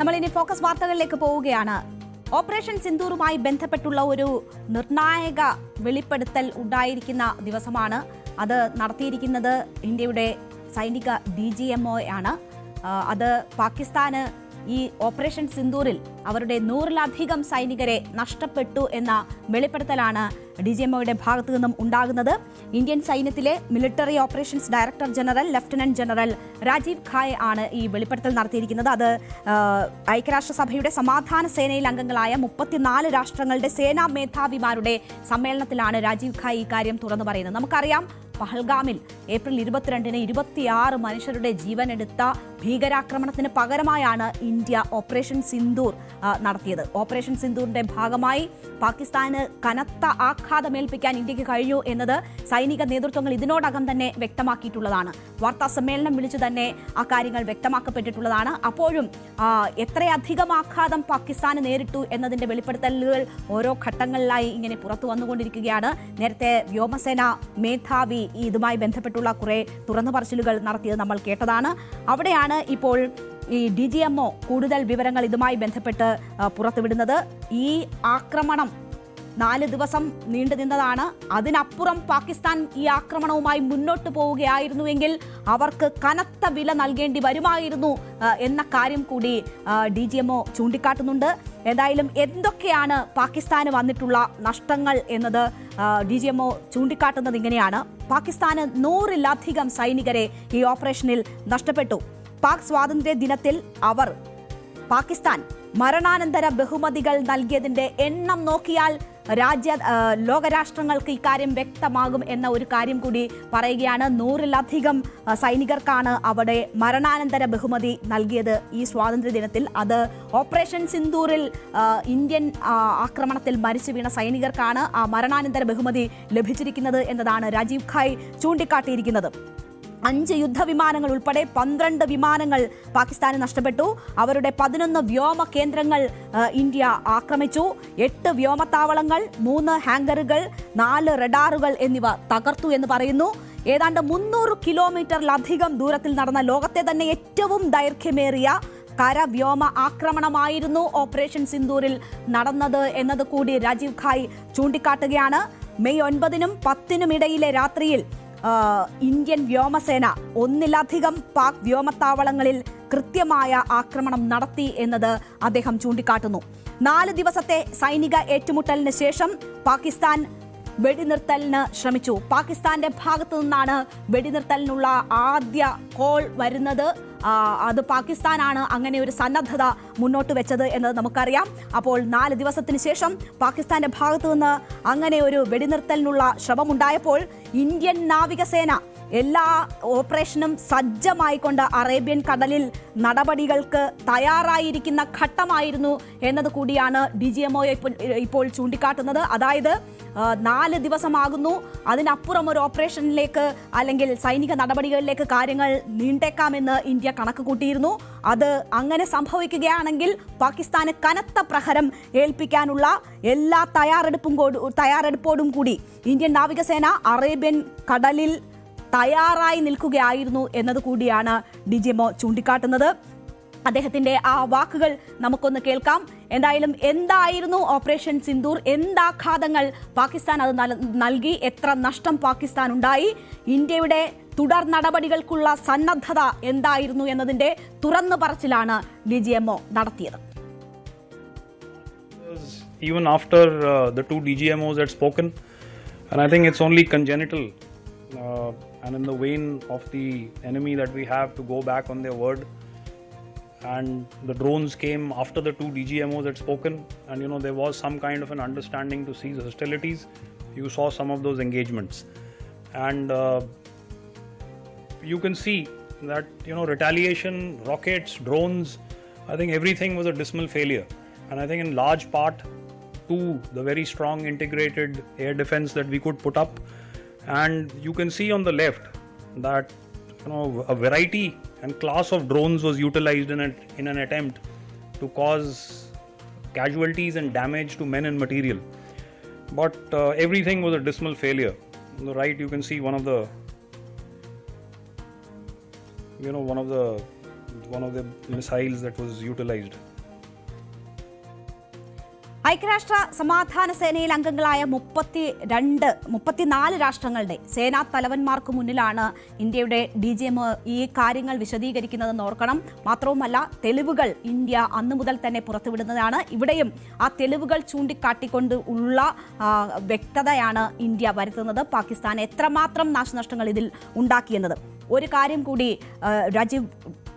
നമ്മൾ ഇനി ഫോക്കസ് വാർത്തകളിലേക്ക് പോവുകയാണ്. ഓപ്പറേഷൻ സിന്ദൂറുമായി ബന്ധപ്പെട്ടുള്ള ഒരു നിർണായക വെളിപ്പെടുത്തൽ ഉണ്ടായിരിക്കുന്ന ദിവസമാണ്. അത് നടത്തിയിരിക്കുന്നത് ഇന്ത്യയുടെ സൈനിക ഡി ജി എം ഒ ആണ്. അത് പാകിസ്ഥാന് ഈ ഓപ്പറേഷൻ സിന്ദൂറിൽ അവരുടെ നൂറിലധികം സൈനികരെ നഷ്ടപ്പെട്ടു എന്ന വെളിപ്പെടുത്തലാണ് ഡി ജി എംഒയുടെ ഭാഗത്തു നിന്നും ഉണ്ടാകുന്നത്. ഇന്ത്യൻ സൈന്യത്തിലെ military operations director general lieutenant general Rajiv Ghai ആണ് ഈ വെളിപ്പെടുത്തൽ നടത്തിയിരിക്കുന്നത്. അത് ഐക്യരാഷ്ട്രസഭയുടെ സമാധാന സേനയിൽ അംഗങ്ങളായ മുപ്പത്തിനാല് രാഷ്ട്രങ്ങളുടെ സേനാ മേധാവിമാരുടെ സമ്മേളനത്തിലാണ് രാജീവ് ഖായ് ഇക്കാര്യം തുറന്നു പറയുന്നത്. നമുക്കറിയാം പഹൽഗാമിൽ ഏപ്രിൽ ഇരുപത്തിരണ്ടിന് ഇരുപത്തിയാറ് മനുഷ്യരുടെ ജീവനെടുത്ത ഭീകരാക്രമണത്തിന് പകരമായാണ് ഇന്ത്യ ഓപ്പറേഷൻ സിന്ദൂർ നടത്തിയത്. ഓപ്പറേഷൻ സിന്ദൂറിന്റെ ഭാഗമായി പാകിസ്ഥാന് കനത്ത ആഘാതമേൽപ്പിക്കാൻ ഇന്ത്യയ്ക്ക് കഴിഞ്ഞു എന്നത് സൈനിക നേതൃത്വങ്ങൾ ഇതിനോടകം തന്നെ വ്യക്തമാക്കിയിട്ടുള്ളതാണ്. വാർത്താ സമ്മേളനം വിളിച്ചു തന്നെ ആ കാര്യങ്ങൾ വ്യക്തമാക്കപ്പെട്ടിട്ടുള്ളതാണ്. അപ്പോഴും എത്രയധികം ആഘാതം പാകിസ്ഥാന് നേരിട്ടു എന്നതിന്റെ വെളിപ്പെടുത്തലുകൾ ഓരോ ഘട്ടങ്ങളിലായി ഇങ്ങനെ പുറത്തു വന്നുകൊണ്ടിരിക്കുകയാണ്. നേരത്തെ വ്യോമസേന മേധാവി ഇതുമായി ബന്ധപ്പെട്ടുള്ള കുറെ തുറന്നു പറച്ചിലുകൾ നടത്തിയത് നമ്മൾ കേട്ടതാണ്. അവിടെയാണ് ഇപ്പോൾ ഈ ഡി ജി എം ഒ കൂടുതൽ വിവരങ്ങൾ ഇതുമായി ബന്ധപ്പെട്ട് പുറത്തുവിടുന്നത്. ഈ ആക്രമണം നാല് ദിവസം നീണ്ടു നിന്നതാണ്. അതിനപ്പുറം പാകിസ്ഥാൻ ഈ ആക്രമണവുമായി മുന്നോട്ട് പോവുകയായിരുന്നുവെങ്കിൽ അവർക്ക് കനത്ത വില നൽകേണ്ടി വരുമായിരുന്നു എന്ന കാര്യം കൂടി ഡി ജി എം ഒ ചൂണ്ടിക്കാട്ടുന്നുണ്ട്. ഏതായാലും എന്തൊക്കെയാണ് പാകിസ്ഥാന് വന്നിട്ടുള്ള നഷ്ടങ്ങൾ എന്നത് ഡി ജി എം ഒ ചൂണ്ടിക്കാട്ടുന്നത് ഇങ്ങനെയാണ്. പാകിസ്ഥാന് നൂറിലധികം സൈനികരെ ഈ ഓപ്പറേഷനിൽ നഷ്ടപ്പെട്ടു. പാക് സ്വാതന്ത്ര്യ ദിനത്തിൽ അവർ പാകിസ്ഥാൻ മരണാനന്തര ബഹുമതികൾ നൽകിയതിന്റെ എണ്ണം നോക്കിയാൽ രാജ്യ ലോകരാഷ്ട്രങ്ങൾക്ക് ഇക്കാര്യം വ്യക്തമാകും എന്ന ഒരു കാര്യം കൂടി പറയുകയാണ്. നൂറിലധികം സൈനികർക്കാണ് അവിടെ മരണാനന്തര ബഹുമതി നൽകിയത് ഈ സ്വാതന്ത്ര്യ ദിനത്തിൽ. അത് ഓപ്പറേഷൻ സിന്ദൂറിൽ ഇന്ത്യൻ ആക്രമണത്തിൽ മരിച്ചു വീണ സൈനികർക്കാണ് ആ മരണാനന്തര ബഹുമതി ലഭിച്ചിരിക്കുന്നത് എന്നതാണ് രാജീവ് ഖായ് ചൂണ്ടിക്കാട്ടിയിരിക്കുന്നത്. അഞ്ച് യുദ്ധവിമാനങ്ങൾ ഉൾപ്പെടെ പന്ത്രണ്ട് വിമാനങ്ങൾ പാകിസ്ഥാന് നഷ്ടപ്പെട്ടു. അവരുടെ പതിനൊന്ന് വ്യോമ കേന്ദ്രങ്ങൾ ഇന്ത്യ ആക്രമിച്ചു. എട്ട് വ്യോമത്താവളങ്ങൾ മൂന്ന് ഹാങ്കറുകൾ നാല് റഡാറുകൾ എന്നിവ തകർത്തു എന്ന് പറയുന്നു. ഏതാണ്ട് മുന്നൂറ് കിലോമീറ്ററിലധികം ദൂരത്തിൽ നടന്ന ലോകത്തെ തന്നെ ഏറ്റവും ദൈർഘ്യമേറിയ കരവ്യോമ ആക്രമണമായിരുന്നു ഓപ്പറേഷൻ സിന്ദൂരിൽ നടന്നത് എന്നത് കൂടി രാജീവ് ഖായ് ചൂണ്ടിക്കാട്ടുകയാണ്. മെയ് ഒൻപതിനും പത്തിനും ഇടയിലെ രാത്രിയിൽ ഇന്ത്യൻ വ്യോമസേന ഒന്നിലധികം പാക് വ്യോമത്താവളങ്ങളിൽ കൃത്യമായ ആക്രമണം നടത്തി എന്നത് അദ്ദേഹം ചൂണ്ടിക്കാട്ടുന്നു. നാല് ദിവസത്തെ സൈനിക ഏറ്റുമുട്ടലിന് ശേഷം പാകിസ്ഥാൻ വെടിനിർത്തലിന് ശ്രമിച്ചു. പാകിസ്ഥാന്റെ ഭാഗത്തു നിന്നാണ് വെടിനിർത്തലിനുള്ള ആദ്യ കോൾ വരുന്നത്. അത് പാകിസ്ഥാനാണ് അങ്ങനെ ഒരു സന്നദ്ധത മുന്നോട്ട് വെച്ചത് എന്നത് നമുക്കറിയാം. അപ്പോൾ നാല് ദിവസത്തിന് ശേഷം പാകിസ്ഥാന്റെ ഭാഗത്തു നിന്ന് അങ്ങനെ ഒരു വെടിനിർത്തലിനുള്ള ശ്രമമുണ്ടായപ്പോൾ ഇന്ത്യൻ നാവികസേന എല്ലാ ഓപ്പറേഷനും സജ്ജമായിക്കൊണ്ട് അറേബ്യൻ കടലിൽ നടപടികൾക്ക് തയ്യാറായിരിക്കുന്ന ഘട്ടമായിരുന്നു എന്നത് കൂടിയാണ് ഡി ജി എം ഇപ്പോൾ ചൂണ്ടിക്കാട്ടുന്നത്. അതായത് നാല് ദിവസമാകുന്നു. അതിനപ്പുറം ഒരു ഓപ്പറേഷനിലേക്ക് അല്ലെങ്കിൽ സൈനിക നടപടികളിലേക്ക് കാര്യങ്ങൾ നീണ്ടേക്കാമെന്ന് ഇന്ത്യ കണക്ക് കൂട്ടിയിരുന്നു അത് അങ്ങനെ സംഭവിക്കുകയാണെങ്കിൽ പാകിസ്ഥാന് കനത്ത പ്രഹരം ഏൽപ്പിക്കാനുള്ള എല്ലാ തയ്യാറെടുപ്പും തയ്യാറെടുപ്പോടും കൂടി ഇന്ത്യൻ നാവികസേന അറേബ്യൻ കടലിൽ തയ്യാറായി നിൽക്കുകയായിരുന്നു എന്നത് കൂടിയാണ് ഡിജിമോ ചൂണ്ടിക്കാട്ടുന്നത്. അദ്ദേഹത്തിന്റെ ആ വാക്കുകൾ നമുക്കൊന്ന് കേൾക്കാം. എന്തായാലും എന്തായിരുന്നു ഓപ്പറേഷൻ സിന്ദൂർ? എന്താഘാതങ്ങൾ പാകിസ്ഥാൻ അത് നൽ- നൽകി? എത്ര നഷ്ടം പാകിസ്ഥാൻ ഉണ്ടായി? ഇന്ത്യയുടെ തുടർ നടപടികൾക്കുള്ള സന്നദ്ധത എന്തായിരുന്നു എന്നതിന്റെ തുറന്നു പറച്ചിലാണ് ഡി ജി എംഒ നടത്തിയത്. Even after uh, the two DGMOs had spoken, and I think it's only congenital uh, and in the vein of the enemy that we have to go back on their word. And the drones came after the two DGMOs had spoken, and you know there was some kind of an understanding to cease hostilities. You saw some of those engagements, and uh, you can see that you know retaliation, rockets, drones. I think everything was a dismal failure, and I think in large part to the very strong integrated air defense that we could put up. And you can see on the left that you know a variety and class of drones was utilized in, it, in an attempt to cause casualties and damage to men and material. But uh, everything was a dismal failure. On the right, you can see one of the you know one of the one of the missiles that was utilized ഐക്യരാഷ്ട്ര സമാധാന സേനയിൽ അംഗങ്ങളായ മുപ്പത്തി രണ്ട് മുപ്പത്തിനാല് രാഷ്ട്രങ്ങളുടെ സേനാ തലവന്മാർക്ക് മുന്നിലാണ് ഇന്ത്യയുടെ ഡി ജി എം ഈ കാര്യങ്ങൾ വിശദീകരിക്കുന്നതെന്ന് ഓർക്കണം. മാത്രവുമല്ല തെളിവുകൾ ഇന്ത്യ അന്നു മുതൽ തന്നെ പുറത്തുവിടുന്നതാണ്. ഇവിടെയും ആ തെളിവുകൾ ചൂണ്ടിക്കാട്ടിക്കൊണ്ട് ഉള്ള വ്യക്തതയാണ് ഇന്ത്യ വരുത്തുന്നത്. പാകിസ്ഥാൻ എത്രമാത്രം നാശനഷ്ടങ്ങൾ ഇതിൽ ഉണ്ടാക്കിയെന്നത്. ഒരു കാര്യം കൂടി രാജീവ്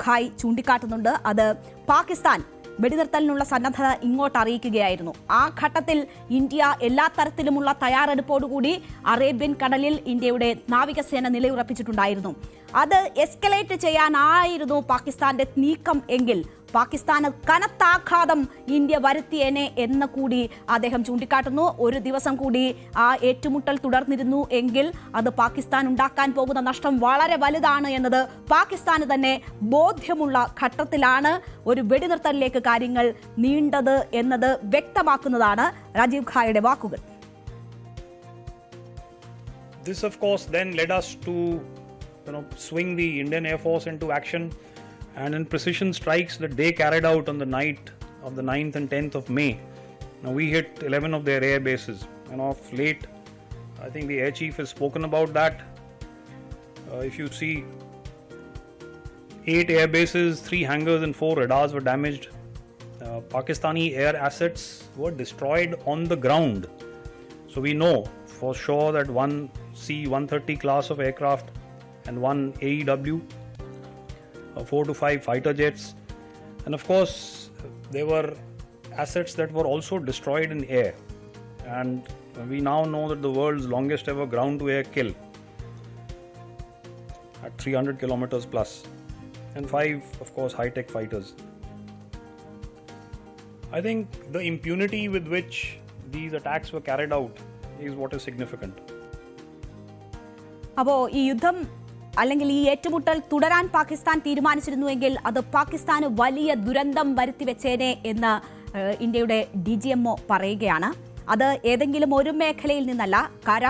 ഖായ് ചൂണ്ടിക്കാട്ടുന്നുണ്ട്. അത് പാകിസ്ഥാൻ വെടിനിർത്തലിനുള്ള സന്നദ്ധത ഇങ്ങോട്ട് അറിയിക്കുകയായിരുന്നു. ആ ഘട്ടത്തിൽ ഇന്ത്യ എല്ലാ തരത്തിലുമുള്ള തയ്യാറെടുപ്പോടുകൂടി അറേബ്യൻ കടലിൽ ഇന്ത്യയുടെ നാവികസേന നിലയുറപ്പിച്ചിട്ടുണ്ടായിരുന്നു. അത് എസ്കലേറ്റ് ചെയ്യാനായിരുന്നു പാകിസ്ഥാന്റെ നീക്കം എങ്കിൽ പാകിസ്ഥാന് കനത്ത ആഘാതം ഇന്ത്യ വരുത്തിയേനെ എന്ന് കൂടി അദ്ദേഹം ചൂണ്ടിക്കാട്ടുന്നു ഒരു ദിവസം കൂടി ആ ഏറ്റുമുട്ടൽ തുടർന്നിരുന്നു എങ്കിൽ അത് പാകിസ്ഥാൻ ഉണ്ടാക്കാൻ പോകുന്ന നഷ്ടം വളരെ വലുതാണ് എന്നത് പാകിസ്ഥാന് തന്നെ ബോധ്യമുള്ള ഘട്ടത്തിലാണ് ഒരു വെടിനിർത്തലിലേക്ക് കാര്യങ്ങൾ നീണ്ടത് എന്നത് വ്യക്തമാക്കുന്നതാണ് രാജീവ് ഖായുടെ വാക്കുകൾ This, of course, then led us to you know, swing the Indian Air Force into action. And in precision strikes that they carried out on the night of the 9th and 10th of May, now we hit 11 of their air bases. And of late, I think the air chief has spoken about that. Uh, if you see, eight air bases, three hangars, and four radars were damaged. Uh, Pakistani air assets were destroyed on the ground. So we know for sure that one C 130 class of aircraft and one AEW, four to five fighter jets, and of course there were assets that were also destroyed in air. And we now know that the world's longest ever ground to air kill at 300 kilometers plus, and five, of course, high tech fighters. I think the impunity with which these attacks were carried out is what is significant. അപ്പോ ഈ യുദ്ധം അല്ലെങ്കിൽ ഈ ഏറ്റുമുട്ടൽ തുടരാൻ പാകിസ്ഥാൻ തീരുമാനിച്ചിരുന്നുവെങ്കിൽ അത് പാകിസ്ഥാന് വലിയ ദുരന്തം വരുത്തിവെച്ചേനെ എന്ന് ഇന്ത്യയുടെ ഡി ജി എംഒ പറയുകയാണ്. അത് ഏതെങ്കിലും ഒരു മേഖലയിൽ നിന്നല്ല കര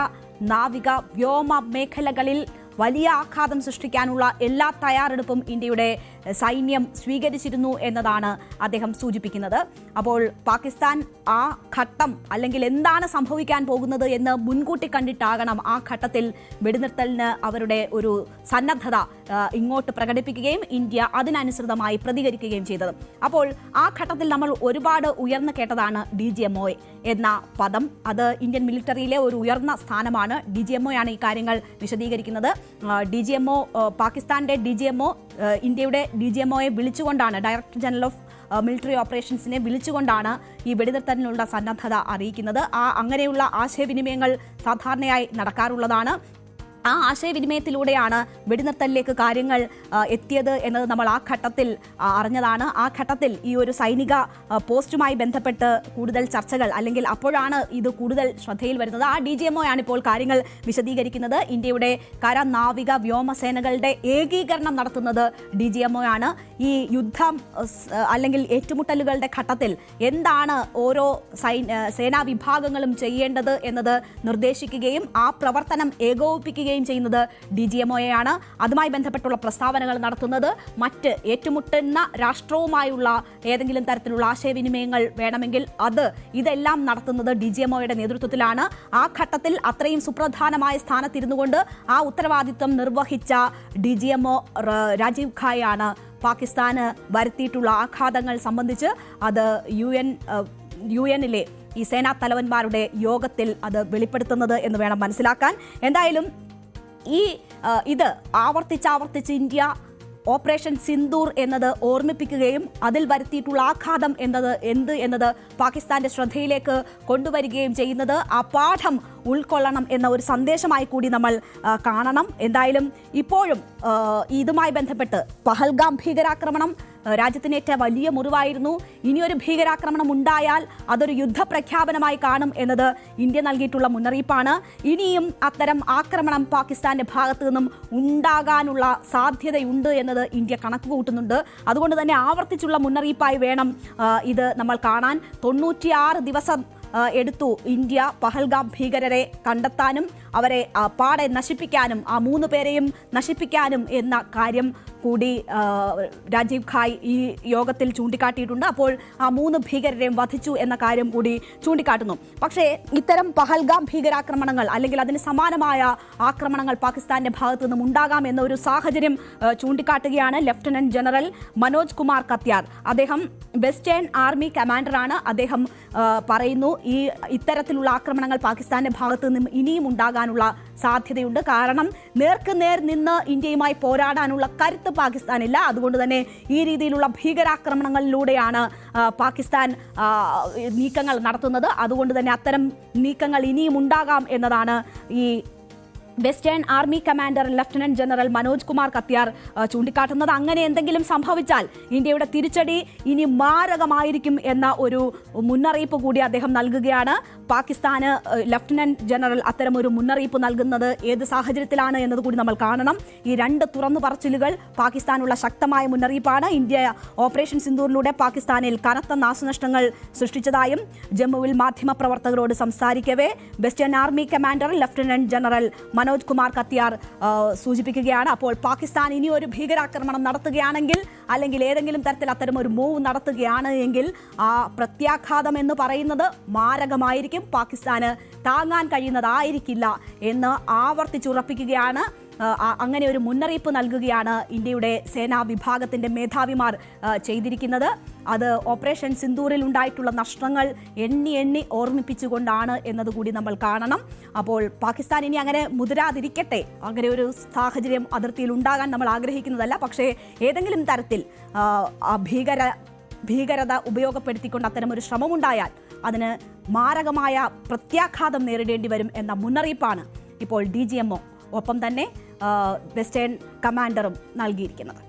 നാവിക വ്യോമ മേഖലകളിൽ വലിയ ആഘാതം സൃഷ്ടിക്കാനുള്ള എല്ലാ തയ്യാറെടുപ്പും ഇന്ത്യയുടെ സൈന്യം സ്വീകരിച്ചിരുന്നു എന്നതാണ് അദ്ദേഹം സൂചിപ്പിക്കുന്നത്. അപ്പോൾ പാകിസ്ഥാൻ ആ ഘട്ടം അല്ലെങ്കിൽ എന്താണ് സംഭവിക്കാൻ പോകുന്നത് എന്ന് മുൻകൂട്ടി കണ്ടിട്ടാകണം ആ ഘട്ടത്തിൽ വെടിനിർത്തലിന് അവരുടെ ഒരു സന്നദ്ധത ഇങ്ങോട്ട് പ്രകടിപ്പിക്കുകയും ഇന്ത്യ അതിനനുസൃതമായി പ്രതികരിക്കുകയും ചെയ്തത്. അപ്പോൾ ആ ഘട്ടത്തിൽ നമ്മൾ ഒരുപാട് ഉയർന്നു കേട്ടതാണ് ഡി ജി എം എന്ന പദം. അത് ഇന്ത്യൻ മിലിറ്ററിയിലെ ഒരു ഉയർന്ന സ്ഥാനമാണ്. ഡി ജി എം ഈ കാര്യങ്ങൾ വിശദീകരിക്കുന്നത്. ഡി ജി എം ഒ പാകിസ്ഥാന്റെ ഡി ജി എം ഇന്ത്യയുടെ ഡി ജി എംഒയെ വിളിച്ചുകൊണ്ടാണ് ഡയറക്ടർ ജനറൽ ഓഫ് മിലിറ്ററി ഓപ്പറേഷൻസിനെ വിളിച്ചുകൊണ്ടാണ് ഈ വെടിനിർത്തലിനുള്ള സന്നദ്ധത അറിയിക്കുന്നത്. ആ അങ്ങനെയുള്ള ആശയവിനിമയങ്ങൾ സാധാരണയായി നടക്കാറുള്ളതാണ്. ആ ആശയവിനിമയത്തിലൂടെയാണ് വെടിനിർത്തലിലേക്ക് കാര്യങ്ങൾ എത്തിയത് എന്നത് നമ്മൾ ആ ഘട്ടത്തിൽ അറിഞ്ഞതാണ്. ആ ഘട്ടത്തിൽ ഈ ഒരു സൈനിക പോസ്റ്റുമായി ബന്ധപ്പെട്ട് കൂടുതൽ ചർച്ചകൾ അല്ലെങ്കിൽ അപ്പോഴാണ് ഇത് കൂടുതൽ ശ്രദ്ധയിൽ വരുന്നത്. ആ ഡി ജി ആണ് ഇപ്പോൾ കാര്യങ്ങൾ വിശദീകരിക്കുന്നത്. ഇന്ത്യയുടെ കര നാവിക വ്യോമസേനകളുടെ ഏകീകരണം നടത്തുന്നത് ഡി ജി ആണ് ഈ യുദ്ധം അല്ലെങ്കിൽ ഏറ്റുമുട്ടലുകളുടെ ഘട്ടത്തിൽ എന്താണ് ഓരോ സൈ സേനാ വിഭാഗങ്ങളും ചെയ്യേണ്ടത് എന്നത് നിർദ്ദേശിക്കുകയും ആ പ്രവർത്തനം ഏകോപിപ്പിക്കുകയും ചെയ്യുന്നത് ഡി ജി എംഒയാണ് അതുമായി ബന്ധപ്പെട്ടുള്ള പ്രസ്താവനകൾ നടത്തുന്നത്. മറ്റ് ഏറ്റുമുട്ടുന്ന രാഷ്ട്രവുമായുള്ള ഏതെങ്കിലും തരത്തിലുള്ള ആശയവിനിമയങ്ങൾ വേണമെങ്കിൽ അത് ഇതെല്ലാം നടത്തുന്നത് ഡി ജി എംഒയുടെ നേതൃത്വത്തിലാണ്. ആ ഘട്ടത്തിൽ അത്രയും സുപ്രധാനമായ സ്ഥാനത്തിരുന്നു കൊണ്ട് ആ ഉത്തരവാദിത്വം നിർവഹിച്ച ഡി ജി എംഒ രാജീവ് ഖായാണ് പാകിസ്ഥാന് വരുത്തിയിട്ടുള്ള ആഘാതങ്ങൾ സംബന്ധിച്ച് അത് യു എൻ യു എന്നിലെ ഈ സേനാ തലവന്മാരുടെ യോഗത്തിൽ അത് വെളിപ്പെടുത്തുന്നത് എന്ന് വേണം മനസ്സിലാക്കാൻ. എന്തായാലും ഈ ഇത് ആവർത്തിച്ചാവർത്തിച്ച് ഇന്ത്യ ഓപ്പറേഷൻ സിന്ദൂർ എന്നത് ഓർമ്മിപ്പിക്കുകയും അതിൽ വരുത്തിയിട്ടുള്ള ആഘാതം എന്നത് എന്ത് എന്നത് പാകിസ്ഥാന്റെ ശ്രദ്ധയിലേക്ക് കൊണ്ടുവരികയും ചെയ്യുന്നത് ആ പാഠം ഉൾക്കൊള്ളണം എന്ന ഒരു സന്ദേശമായി കൂടി നമ്മൾ കാണണം. എന്തായാലും ഇപ്പോഴും ഇതുമായി ബന്ധപ്പെട്ട് പഹൽഗാം ഭീകരാക്രമണം രാജ്യത്തിനേറ്റ വലിയ മുറിവായിരുന്നു. ഇനിയൊരു ഭീകരാക്രമണം ഉണ്ടായാൽ അതൊരു യുദ്ധപ്രഖ്യാപനമായി കാണും എന്നത് ഇന്ത്യ നൽകിയിട്ടുള്ള മുന്നറിയിപ്പാണ്. ഇനിയും അത്തരം ആക്രമണം പാകിസ്ഥാന്റെ ഭാഗത്തു നിന്നും ഉണ്ടാകാനുള്ള സാധ്യതയുണ്ട് എന്നത് ഇന്ത്യ കണക്ക് കൂട്ടുന്നുണ്ട്. അതുകൊണ്ട് തന്നെ ആവർത്തിച്ചുള്ള മുന്നറിയിപ്പായി വേണം ഇത് നമ്മൾ കാണാൻ. തൊണ്ണൂറ്റിയാറ് ദിവസം ആ, എടുത്ു ഇന്ത്യ പഹൽഗാം ഭീകരരെ കണ്ടെത്താനും അവരെ പാടെ നശിപ്പിക്കാനും ആ മൂന്ന് പേരെയും നശിപ്പിക്കാനും എന്ന കാര്യം കൂടി രാജീവ് ഖായ് ഈ യോഗത്തിൽ ചൂണ്ടിക്കാട്ടിയിട്ടുണ്ട്. അപ്പോൾ ആ മൂന്ന് ഭീകരരെയും വധിച്ചു എന്ന കാര്യം കൂടി ചൂണ്ടിക്കാട്ടുന്നു. പക്ഷേ ഇത്തരം പഹൽഗാം ഭീകരാക്രമണങ്ങൾ അല്ലെങ്കിൽ അതിന് സമാനമായ ആക്രമണങ്ങൾ പാകിസ്ഥാന്റെ ഭാഗത്തു നിന്നും ഉണ്ടാകാം എന്ന ഒരു സാഹചര്യം ചൂണ്ടിക്കാട്ടുകയാണ് ലഫ്റ്റനന്റ് ജനറൽ മനോജ് കുമാർ കത്യാർ. അദ്ദേഹം വെസ്റ്റേൺ ആർമി കമാൻഡറാണ്. അദ്ദേഹം പറയുന്നു ഈ ഇത്തരത്തിലുള്ള ആക്രമണങ്ങൾ പാകിസ്ഥാന്റെ ഭാഗത്തു നിന്നും ഇനിയും ഉണ്ടാകാനുള്ള സാധ്യതയുണ്ട്. കാരണം നേർക്ക് നേർ നിന്ന് ഇന്ത്യയുമായി പോരാടാനുള്ള കരുത്ത് പാകിസ്ഥാനില്ല. അതുകൊണ്ട് തന്നെ ഈ രീതിയിലുള്ള ഭീകരാക്രമണങ്ങളിലൂടെയാണ് പാകിസ്ഥാൻ നീക്കങ്ങൾ നടത്തുന്നത്. അതുകൊണ്ട് തന്നെ അത്തരം നീക്കങ്ങൾ ഇനിയും ഉണ്ടാകാം എന്നതാണ് ഈ western army commander lieutenant general Manoj Kumar Katiyar ചൂണ്ടിക്കാട്ടുന്നത് അങ്ങനെ എന്തെങ്കിലും സംഭവിച്ചാൽ ഇന്ത്യയുടെ തിരിച്ചടി ഇനി മാരകമായിരിക്കും എന്ന ഒരു മുന്നറിയിപ്പ് കൂടി അദ്ദേഹം നൽകുകയാണ്. പാകിസ്ഥാന് ലഫ്റ്റനന്റ് ജനറൽ അത്തരം ഒരു മുന്നറിയിപ്പ് നൽകുന്നത് ഏത് സാഹചര്യത്തിലാണ് എന്നത് കൂടി നമ്മൾ കാണണം. ഈ രണ്ട് തുറന്നു പറച്ചിലുകൾ പാകിസ്ഥാനുള്ള ശക്തമായ മുന്നറിയിപ്പാണ്. ഇന്ത്യ ഓപ്പറേഷൻ സിന്ദൂറിലൂടെ പാകിസ്ഥാനിൽ കനത്ത നാശനഷ്ടങ്ങൾ സൃഷ്ടിച്ചതായും ജമ്മുവിൽ മാധ്യമപ്രവർത്തകരോട് സംസാരിക്കവേ. Western army commander lieutenant general Manoj Kumar Katiyar സൂചിപ്പിക്കുകയാണ്. അപ്പോൾ പാകിസ്ഥാൻ ഇനി ഒരു ഭീകരാക്രമണം നടത്തുകയാണെങ്കിൽ അല്ലെങ്കിൽ ഏതെങ്കിലും തരത്തിൽ അത്തരം ഒരു മൂവ് നടത്തുകയാണ് എങ്കിൽ ആ പ്രത്യാഘാതം എന്ന് പറയുന്നത് മാരകമായിരിക്കും. പാകിസ്ഥാന് താങ്ങാൻ കഴിയുന്നതായിരിക്കില്ല എന്ന് ആവർത്തിച്ചുറപ്പിക്കുകയാണ് അങ്ങനെ ഒരു മുന്നറിയിപ്പ് നൽകുകയാണ് ഇന്ത്യയുടെ സേനാ വിഭാഗത്തിന്റെ മേധാവിമാർ ചെയ്തിരിക്കുന്നത്. അത് ഓപ്പറേഷൻ സിന്ദൂറിൽ ഉണ്ടായിട്ടുള്ള നഷ്ടങ്ങൾ എണ്ണി എണ്ണി ഓർമ്മിപ്പിച്ചുകൊണ്ടാണ് എന്നതുകൂടി നമ്മൾ കാണണം. അപ്പോൾ പാകിസ്ഥാൻ ഇനി അങ്ങനെ മുതിരാതിരിക്കട്ടെ. അങ്ങനെ ഒരു സാഹചര്യം അതിർത്തിയിൽ ഉണ്ടാകാൻ നമ്മൾ ആഗ്രഹിക്കുന്നതല്ല. പക്ഷേ ഏതെങ്കിലും തരത്തിൽ ഭീകര ഭീകരത ഉപയോഗപ്പെടുത്തിക്കൊണ്ട് അത്തരം ഒരു ശ്രമമുണ്ടായാൽ അതിന് മാരകമായ പ്രത്യാഘാതം നേരിടേണ്ടി വരും എന്ന മുന്നറിയിപ്പാണ് ഇപ്പോൾ ഡി ജി എംഒ ഒപ്പം തന്നെ വെസ്റ്റേൺ കമാൻഡറും നൽകിയിരിക്കുന്നത്.